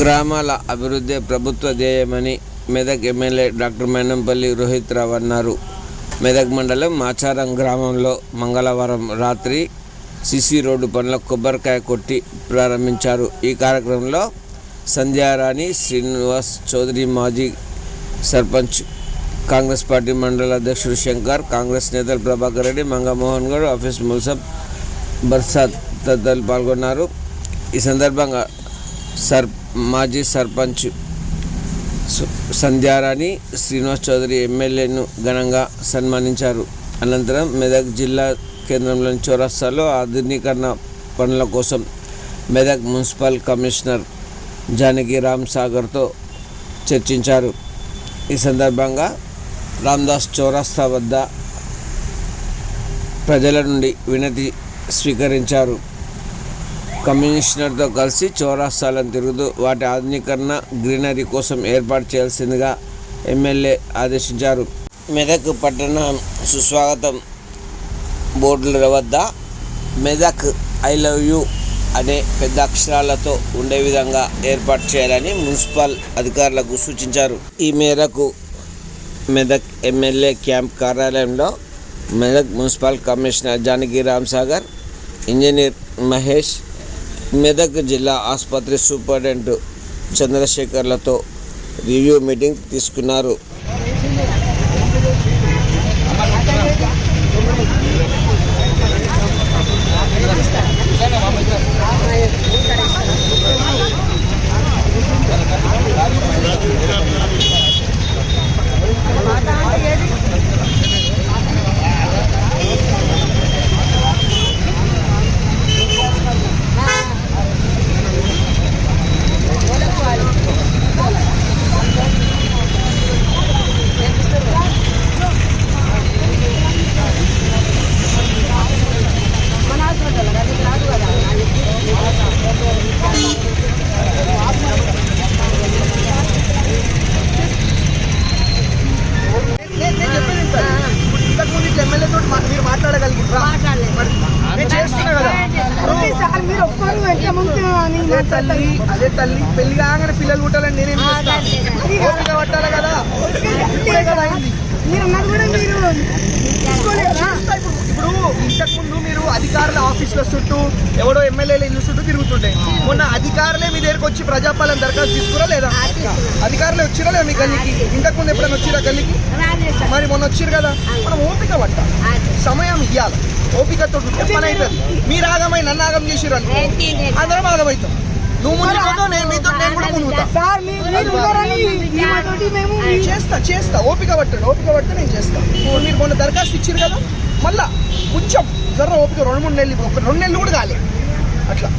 గ్రామాల అభివృద్ధి ప్రభుత్వ ధ్యేయమని మెదక్ ఎమ్మెల్యే డాక్టర్ మేనంపల్లి రోహిత్ రావు అన్నారు. మెదక్ మండలం మాచారం గ్రామంలో మంగళవారం రాత్రి సిసి రోడ్డు పనుల కొబ్బరికాయ కొట్టి ప్రారంభించారు. ఈ కార్యక్రమంలో సంధ్యారాణి శ్రీనివాస్ చౌదరి మాజీ సర్పంచ్ కాంగ్రెస్ పార్టీ మండల అధ్యక్షుడు శంకర్ కాంగ్రెస్ నేతలు ప్రభాకర్ రెడ్డి మంగమోహన్ గౌడ్ ఆఫీస్ ముల్సబ్ బర్సాద్ తదితరులు పాల్గొన్నారు. ఈ సందర్భంగా సర్ మాజీ సర్పంచ్ సంధ్యారాణి శ్రీనివాస్ చౌదరి ఎమ్మెల్యేను ఘనంగా సన్మానించారు. అనంతరం మెదక్ జిల్లా కేంద్రంలోని చౌరస్తాలో ఆధునీకరణ పనుల కోసం మెదక్ మున్సిపల్ కమిషనర్ జానకి రామ్ సాగర్తో చర్చించారు. ఈ సందర్భంగా రామ్దాస్ చౌరస్తా వద్ద ప్రజల నుండి వినతి స్వీకరించారు. కమిషనర్తో కలిసి చౌరాస్తాలను తిరుగుతూ వాటి ఆధునీకరణ గ్రీనరీ కోసం ఏర్పాటు చేయాల్సిందిగా ఎమ్మెల్యే ఆదేశించారు. మెదక్ పట్టణ సుస్వాగతం బోర్డుల వద్ద మెదక్ ఐ లవ్ యూ అనే పెద్ద అక్షరాలతో ఉండే విధంగా ఏర్పాటు చేయాలని మున్సిపల్ అధికారులకు సూచించారు. ఈ మేరకు మెదక్ ఎమ్మెల్యే క్యాంప్ కార్యాలయంలో Medak municipal commissioner Janaki Ram Sagar engineer Mahesh Medak జిల్లా ఆసుపత్రి సూపరింటెండెంట్ చంద్రశేఖర్లతో రివ్యూ మీటింగ్ తీసుకున్నారు నేను నేను చెప్పేది ఏంటంటే, ఇప్పుడు ఇంతకుముందు ఇట్లా ఎమ్మెల్యే తోటి మా- మీరు మాట్లాడగలిగిరా మరి నేను చేస్తున్నా కదా సార్ మీరు ఒక్కరు ఎంత ముందు అదే తల్లి అదే తల్లి పెళ్ళి కాగానే పిల్లలు పుట్టాలని నేనేం పట్టాలి కదా? మీరు అన్నది కూడా మీరు తీసుకోలేదా చేస్తా ఇప్పుడు ఇప్పుడు ఇంతకు ముందు మీరు అధికారుల ఆఫీసుల చుట్టూ ఎవడో ఎమ్మెల్యేల ఇల్లు చుట్టూ తిరుగుతుండే. మొన్న అధికారులే మీ దగ్గరకు వచ్చి ప్రజాపాలన దరఖాస్తు తీసుకురా లేదా? అధికారులే వచ్చిరా లేదా మీ గల్లీకి? ఇంతకు ముందు ఎప్పుడైనా వచ్చిరా గల్లీకి? మరి మొన్న వచ్చిరు కదా? మనం ఓపిక పట్టాలి సమయం ఇవ్వాలి ఓపికతో పని అవుతుంది. మీరు ఆగమై నన్ను ఆగం చేసిరు అనుకో. అందరం ఆగమవుతాం నువ్వు ముందు నేను మీతో నేను కూడా ముందుతా చేస్తా చేస్తా. ఓపిక పట్టండి ఓపిక పడితే నేను చేస్తా. మీరు మొన్న దరఖాస్తు ఇచ్చారు కదా? మళ్ళా కొంచెం. జర్ర ఓపిక రెండు మూడు నెలలు ఒక రెండు నెలలు కూడా కాలే. అట్లా.